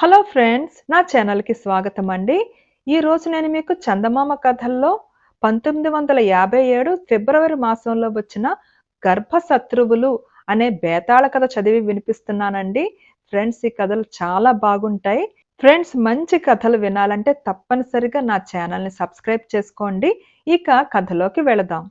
Hello friends నా ఛానల్కి స్వాగతం అండి ఈరోజు నేను మీకు చందమామ కథల్లో పంతొమ్మిది వందల యాభై ఏడు ఫిబ్రవరి మాసంలో వచ్చిన గర్భశత్రువులు అనే బేతాళ కథ చదివి వినిపిస్తున్నానండి. ఫ్రెండ్స్ ఈ కథలు చాలా బాగుంటాయి. ఫ్రెండ్స్ మంచి కథలు వినాలంటే తప్పనిసరిగా నా ఛానల్ని సబ్స్క్రైబ్ చేసుకోండి. ఇక కథలోకి వెళదాం.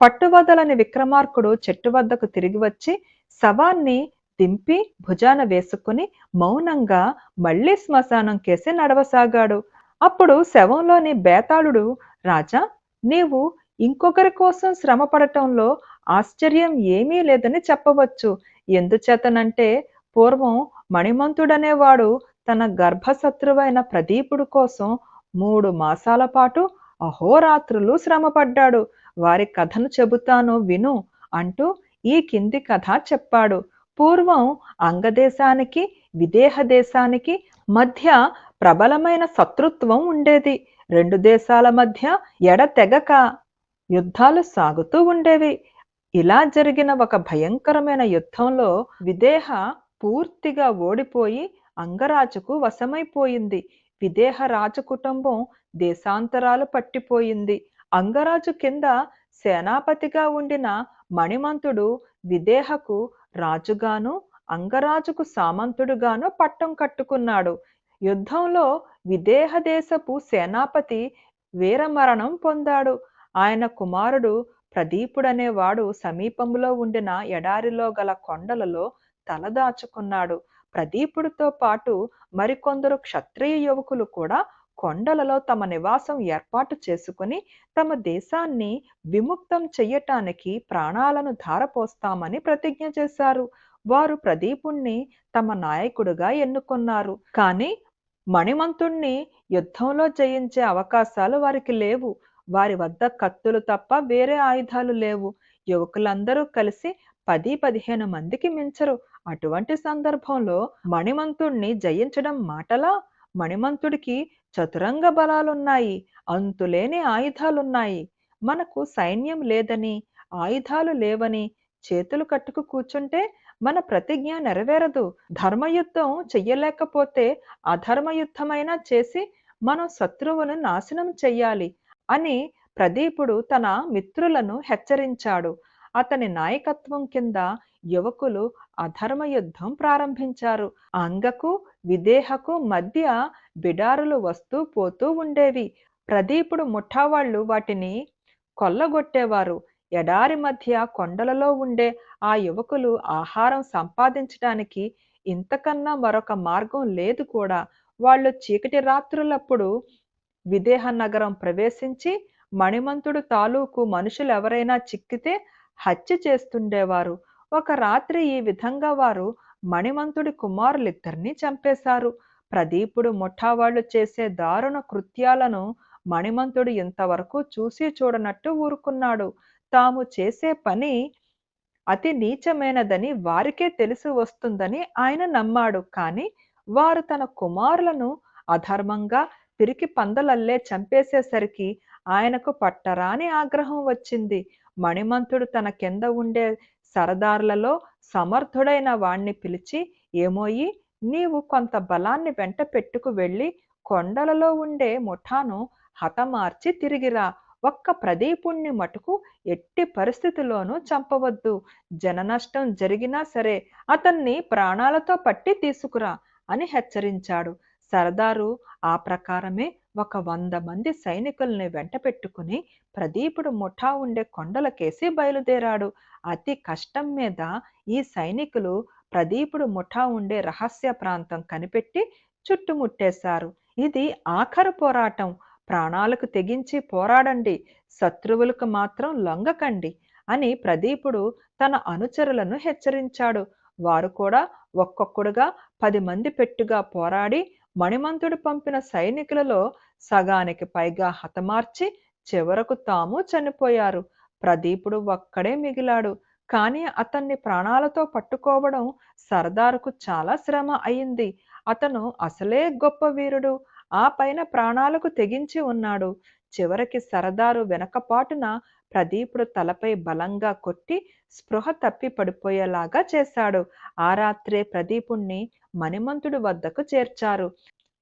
పట్టువదలని విక్రమార్కుడు చెట్టు వద్దకు తిరిగి వచ్చి శవాన్ని దింపి భుజాన వేసుకుని మౌనంగా మళ్ళీ శ్మశానం కేసి నడవసాగాడు. అప్పుడు శవంలోని బేతాళుడు రాజా నీవు ఇంకొకరి కోసం శ్రమ పడటంలో ఆశ్చర్యం ఏమీ లేదని చెప్పవచ్చు. ఎందుచేతనంటే పూర్వం మణిమంతుడనేవాడు తన గర్భశత్రువైన ప్రదీపుడు కోసం మూడు మాసాల పాటు అహోరాత్రులు శ్రమపడ్డాడు. వారి కథను చెబుతాను విను అంటూ ఈ కింది కథ చెప్పాడు. పూర్వం అంగదేశానికి విదేహ దేశానికి మధ్య ప్రబలమైన శత్రుత్వం ఉండేది. రెండు దేశాల మధ్య ఎడతెగక యుద్ధాలు సాగుతూ ఉండేవి. ఇలా జరిగిన ఒక భయంకరమైన యుద్ధంలో విదేహ పూర్తిగా ఓడిపోయి అంగరాజుకు వశమైపోయింది. విదేహ రాజు కుటుంబం దేశాంతరాలు పట్టిపోయింది. అంగరాజు కింద సేనాపతిగా ఉండిన మణిమంతుడు విదేహకు రాజుగాను అంగరాజుకు సామంతుడుగాను పట్టం కట్టుకున్నాడు. యుద్ధంలో విదేహ దేశపు సేనాపతి వీరమరణం పొందాడు. ఆయన కుమారుడు ప్రదీపుడనేవాడు సమీపంలో ఉండిన ఎడారిలో గల కొండలలో తలదాచుకున్నాడు ప్రదీపుడితో పాటు మరికొందరు క్షత్రియ యువకులు కూడా కొండలలో తమ నివాసం ఏర్పాటు చేసుకుని తమ దేశాన్ని విముక్తం చెయ్యటానికి ప్రాణాలను ధారపోస్తామని ప్రతిజ్ఞ చేశారు. వారు ప్రదీపుణ్ణి తమ నాయకుడుగా ఎన్నుకున్నారు. కానీ మణిమంతుణ్ణి యుద్ధంలో జయించే అవకాశాలు వారికి లేవు. వారి వద్ద కత్తులు తప్ప వేరే ఆయుధాలు లేవు. యువకులందరూ కలిసి పది పదిహేను మందికి మించరు. అటువంటి సందర్భంలో మణిమంతుణ్ణి జయించడం మాటలా? మణిమంతుడికి చతురంగ బలాలున్నాయి అంతులేని ఆయుధాలున్నాయి. మనకు సైన్యం లేదని ఆయుధాలు లేవని చేతులు కట్టుకు కూర్చుంటే మన ప్రతిజ్ఞ నెరవేరదు. ధర్మయుద్ధం చెయ్యలేకపోతే అధర్మయుద్ధమైనా చేసి మనం శత్రువును నాశనం చెయ్యాలి అని ప్రదీపుడు తన మిత్రులను హెచ్చరించాడు. అతని నాయకత్వం కింద యువకులు అధర్మ యుద్ధం ప్రారంభించారు. అంగకు విదేహకు మధ్య బిడారులు వస్తూ పోతూ ఉండేవి. ప్రదీపుడు ముఠావాళ్ళు వాటిని కొల్లగొట్టేవారు. ఎడారి మధ్య కొండలలో ఉండే ఆ యువకులు ఆహారం సంపాదించడానికి ఇంతకన్నా మరొక మార్గం లేదు కూడా. వాళ్ళు చీకటి రాత్రులప్పుడు విదేహ నగరం ప్రవేశించి మణిమంతుడు తాలూకు మనుషులు ఎవరైనా చిక్కితే హత్య చేస్తుండేవారు. ఒక రాత్రి ఈ విధంగా వారు మణిమంతుడి కుమారులిద్దరినీ చంపేశారు. ప్రదీపుడు ముఠావాళ్ళు చేసే దారుణ కృత్యాలను మణిమంతుడు ఇంతవరకు చూసి చూడనట్టు ఊరుకున్నాడు. తాము చేసే పని అతి నీచమైనదని వారికే తెలిసి వస్తుందని ఆయన నమ్మాడు. కానీ వారు తన కుమారులను అధర్మంగా పిరికి పందలల్లే చంపేసేసరికి ఆయనకు పట్టరాని ఆగ్రహం వచ్చింది. మణిమంతుడు తన కింద ఉండే సరదారులలో సమర్థుడైన వాణ్ణి పిలిచి ఏమోయి నీవు కొంత బలాన్ని వెంట పెట్టుకు వెళ్ళి కొండలలో ఉండే ముఠాను హతమార్చి తిరిగిరా. ఒక్క ప్రదీపుణ్ణి మటుకు ఎట్టి పరిస్థితిలోనూ చంపవద్దు. జననష్టం జరిగినా సరే అతన్ని ప్రాణాలతో పట్టి తీసుకురా అని హెచ్చరించాడు. సరదారు ఆ ప్రకారమే ఒక వంద మంది సైనికుల్ని వెంట పెట్టుకుని ప్రదీపుడు ముఠా ఉండే కొండలకేసి బయలుదేరాడు. అతి కష్టం మీద ఈ సైనికులు ప్రదీపుడు ముఠా ఉండే రహస్య ప్రాంతం కనిపెట్టి చుట్టుముట్టేశారు. ఇది ఆఖరు పోరాటం. ప్రాణాలకు తెగించి పోరాడండి. శత్రువులకు మాత్రం లొంగకండి అని ప్రదీపుడు తన అనుచరులను హెచ్చరించాడు. వారు కూడా ఒక్కొక్కడుగా పది మంది పెట్టుగా పోరాడి మణిమంతుడు పంపిన సైనికులలో సగానికి పైగా హతమార్చి చివరకు తాము చనిపోయారు. ప్రదీపుడు ఒక్కడే మిగిలాడు. కానీ అతన్ని ప్రాణాలతో పట్టుకోవడం సర్దారుకు చాలా శ్రమ అయింది. అతను అసలే గొప్ప వీరుడు. ఆ పైన ప్రాణాలకు తెగించి ఉన్నాడు. చివరికి సరదారు వెనకపాటున ప్రదీపుడు తలపై బలంగా కొట్టి స్పృహ తప్పి పడిపోయేలాగా చేశాడు. ఆ రాత్రే ప్రదీపుణ్ణి మణిమంతుడి వద్దకు చేర్చారు.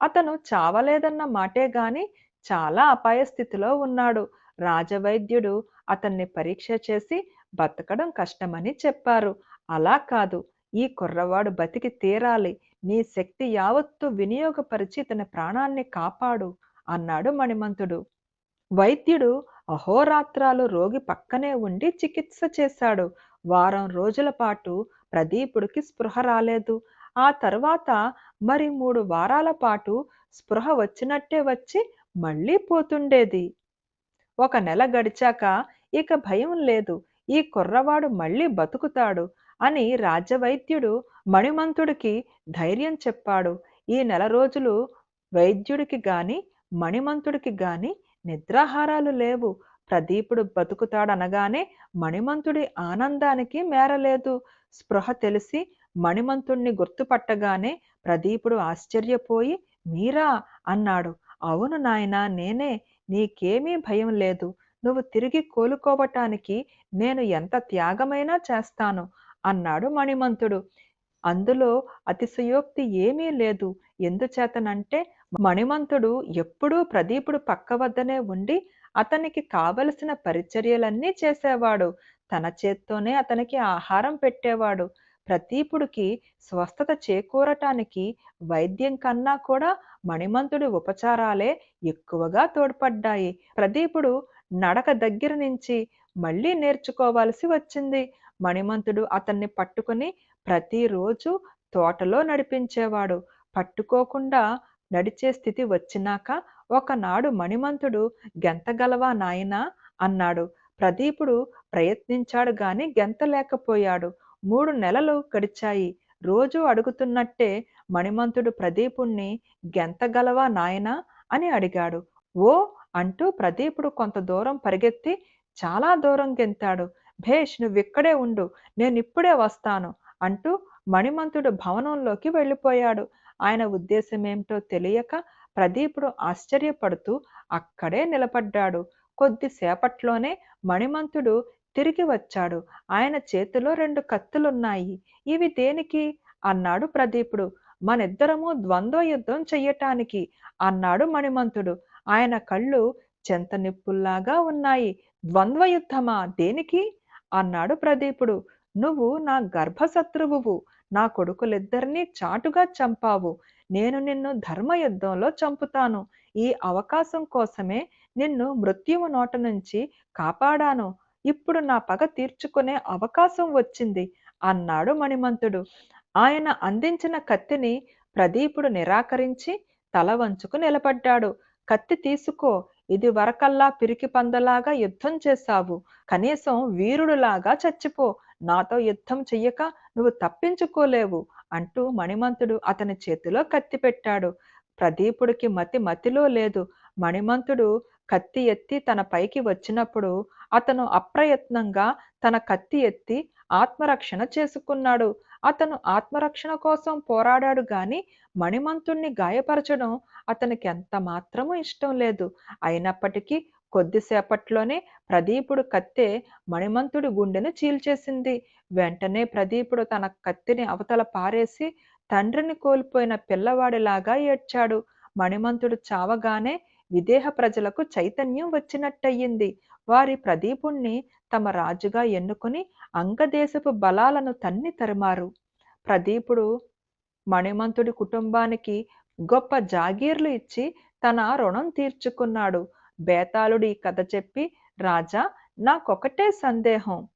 అతను చావలేదన్న మాటే గాని చాలా అపాయ స్థితిలో ఉన్నాడు. రాజవైద్యుడు అతన్ని పరీక్ష చేసి బతకడం కష్టమని చెప్పారు. అలా కాదు. ఈ కుర్రవాడు బతికి తీరాలి. నీ శక్తి యావత్తు వినియోగపరిచి తన ప్రాణాన్ని కాపాడు అన్నాడు మణిమంతుడు. వైద్యుడు అహోరాత్రాలు రోగి పక్కనే ఉండి చికిత్స చేశాడు. వారం రోజుల పాటు ప్రదీపుడికి స్పృహ రాలేదు. ఆ తర్వాత మరి మూడు వారాల పాటు స్పృహ వచ్చినట్టే వచ్చి మళ్ళీ పోతుండేది. ఒక నెల గడిచాక ఇక భయం లేదు. ఈ కుర్రవాడు మళ్ళీ బతుకుతాడు అని రాజవైద్యుడు మణిమంతుడికి ధైర్యం చెప్పాడు. ఈ నెల రోజులు వైద్యుడికి గాని మణిమంతుడికి గాని నిద్రాహారాలు లేవు. ప్రదీపుడు బతుకుతాడనగానే మణిమంతుడి ఆనందానికి మేరలేదు. స్పృహ తెలిసి మణిమంతుణ్ణి గుర్తుపట్టగానే ప్రదీపుడు ఆశ్చర్యపోయి మీరా? అన్నాడు. అవును నాయనా నేనే. నీకేమీ భయం లేదు. నువ్వు తిరిగి కోలుకోవటానికి నేను ఎంత త్యాగమైనా చేస్తాను అన్నాడు మణిమంతుడు. అందులో అతిశయోక్తి ఏమీ లేదు. ఎందుచేతనంటే మణిమంతుడు ఎప్పుడూ ప్రదీపుడు పక్క వద్దనే ఉండి అతనికి కావలసిన పరిచర్యలన్నీ చేసేవాడు. తన చేత్తోనే అతనికి ఆహారం పెట్టేవాడు. ప్రదీపుడికి స్వస్థత చేకూరటానికి వైద్యం కన్నా కూడా మణిమంతుడి ఉపచారాలే ఎక్కువగా తోడ్పడ్డాయి. ప్రదీపుడు నడక దగ్గర నుంచి మళ్ళీ నేర్చుకోవాల్సి వచ్చింది. మణిమంతుడు అతన్ని పట్టుకుని ప్రతిరోజు తోటలో నడిపించేవాడు. పట్టుకోకుండా నడిచే స్థితి వచ్చినాక ఒకనాడు మణిమంతుడు గెంతగలవా నాయనా? అన్నాడు. ప్రదీపుడు ప్రయత్నించాడు గాని గెంతలేకపోయాడు మూడు నెలలు గడిచాయి. రోజు అడుగుతున్నట్టే మణిమంతుడు ప్రదీపుణ్ణి గెంతగలవా నాయనా? అని అడిగాడు. ఓ అంటూ ప్రదీపుడు కొంత దూరం పరిగెత్తి చాలా దూరం గెంతాడు. భేష్ నువ్విక్కడే ఉండు నేనిప్పుడే వస్తాను అంటూ మణిమంతుడు భవనంలోకి వెళ్ళిపోయాడు. ఆయన ఉద్దేశమేమిటో తెలియక ప్రదీపుడు ఆశ్చర్యపడుతూ అక్కడే నిలబడ్డాడు. కొద్దిసేపట్లోనే మణిమంతుడు తిరిగి వచ్చాడు. ఆయన చేతిలో రెండు కత్తులున్నాయి. ఇవి దేనికి? అన్నాడు ప్రదీపుడు. మనిద్దరము ద్వంద్వ యుద్ధం చెయ్యటానికి అన్నాడు మణిమంతుడు. ఆయన కళ్ళు చెంత నిప్పుల్లాగా ఉన్నాయి. ద్వంద్వ యుద్ధమా దేనికి? అన్నాడు ప్రదీపుడు. నువ్వు నా గర్భశత్రువువు. నా కొడుకులిద్దరినీ చాటుగా చంపావు. నేను నిన్ను ధర్మయుద్ధంలో చంపుతాను. ఈ అవకాశం కోసమే నిన్ను మృత్యువు నోట నుంచి కాపాడాను. ఇప్పుడు నా పగ తీర్చుకునే అవకాశం వచ్చింది అన్నాడు మణిమంతుడు. ఆయన అందించిన కత్తిని ప్రదీపుడు నిరాకరించి తల వంచుకు నిలబడ్డాడు. కత్తి తీసుకో. ఇది వరకల్లా పిరికి పందలాగా యుద్ధం చేశావు. కనీసం వీరుడులాగా చచ్చిపో. నాతో యుద్ధం చెయ్యక నువ్వు తప్పించుకోలేవు అంటూ మణిమంతుడు అతని చేతిలో కత్తి పెట్టాడు. ప్రదీపుడికి మతి మతిలో లేదు. మణిమంతుడు కత్తి ఎత్తి తన పైకి వచ్చినప్పుడు అతను అప్రయత్నంగా తన కత్తి ఎత్తి ఆత్మరక్షణ చేసుకున్నాడు. అతను ఆత్మరక్షణ కోసం పోరాడాడు గాని మణిమంతుణ్ణి గాయపరచడం అతనికి ఎంత మాత్రమూ ఇష్టం లేదు. అయినప్పటికీ కొద్దిసేపట్లోనే ప్రదీపుడు కత్తె మణిమంతుడి గుండెను చీల్చేసింది. వెంటనే ప్రదీపుడు తన కత్తిని అవతల పారేసి తండ్రిని కోల్పోయిన పిల్లవాడిలాగా ఏడ్చాడు. మణిమంతుడు చావగానే విదేహ ప్రజలకు చైతన్యం వచ్చినట్టయింది. వారి ప్రదీపుణ్ణి తమ రాజుగా ఎన్నుకుని అంగదేశపు బలాలను తన్ని తరిమారు. ప్రదీపుడు మణిమంతుడి కుటుంబానికి గొప్ప జాగీర్లు ఇచ్చి తన రుణం తీర్చుకున్నాడు. బేతాళుడి ఈ కథ చెప్పి రాజా నాకొకటే సందేహం.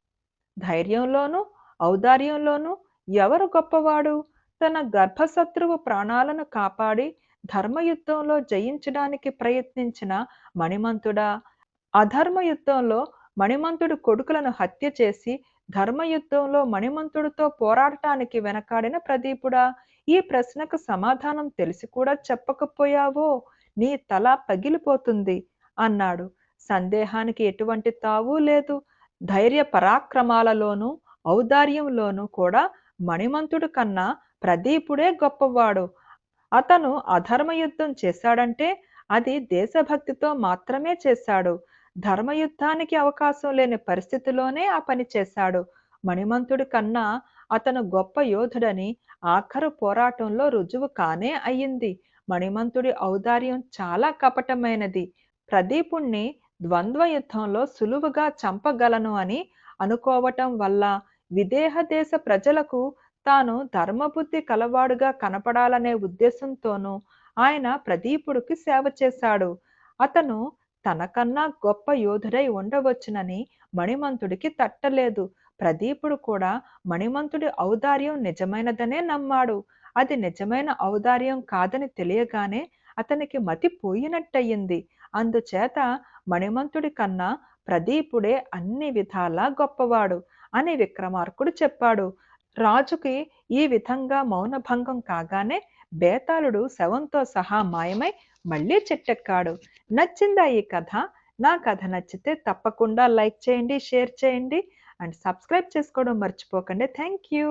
ధైర్యంలోనూ ఔదార్యంలోనూ ఎవరు గొప్పవాడు? తన గర్భశత్రువు ప్రాణాలను కాపాడి ధర్మయుద్ధంలో జయించడానికి ప్రయత్నించిన మణిమంతుడా? అధర్మయుద్ధంలో మణిమంతుడు కొడుకులను హత్య చేసి ధర్మయుద్ధంలో మణిమంతుడితో పోరాడటానికి వెనకాడిన ప్రదీపుడా? ఈ ప్రశ్నకు సమాధానం తెలిసి కూడా చెప్పకపోయావో? నీ తల పగిలిపోతుంది అన్నాడు. సందేహానికి ఎటువంటి తావు లేదు. ధైర్య పరాక్రమాలలోనూ ఔదార్యంలోనూ కూడా మణిమంతుడు కన్నా ప్రదీపుడే గొప్పవాడు. అతను అధర్మయుద్ధం చేశాడంటే అది దేశభక్తితో మాత్రమే చేశాడు. ధర్మయుద్ధానికి అవకాశం లేని పరిస్థితిలోనే ఆ పని చేశాడు. మణిమంతుడి కన్నా అతను గొప్ప యోధుడని ఆఖరు పోరాటంలో రుజువు కానే అయ్యింది. మణిమంతుడి ఔదార్యం చాలా కపటమైనది. ప్రదీపుణ్ణి ద్వంద్వ యుద్ధంలో సులువుగా చంపగలను అని అనుకోవటం వల్ల విదేహ దేశ ప్రజలకు తాను ధర్మబుద్ధి కలవాడుగా కనపడాలనే ఉద్దేశంతోనూ ఆయన ప్రదీపుడికి సేవ చేశాడు. అతను తనకన్నా గొప్ప యోధుడై ఉండవచ్చునని మణిమంతుడికి తట్టలేదు. ప్రదీపుడు కూడా మణిమంతుడి ఔదార్యం నిజమైనదనే నమ్మాడు. అది నిజమైన ఔదార్యం కాదని తెలియగానే అతనికి మతి పోయినట్టయింది. అందుచేత మణిమంతుడి కన్నా ప్రదీపుడే అన్ని విధాలా గొప్పవాడు అని విక్రమార్కుడు చెప్పాడు. రాజుకి ఈ విధంగా మౌనభంగం కాగానే బేతాళుడు శవంతో సహా మాయమై మళ్ళీ చెట్టెక్కాడు. నచ్చిందా ఈ కథ? నా కథ నచ్చితే తప్పకుండా లైక్ చేయండి షేర్ చేయండి అండ్ సబ్స్క్రైబ్ చేసుకోవడం మర్చిపోకండి. Thank you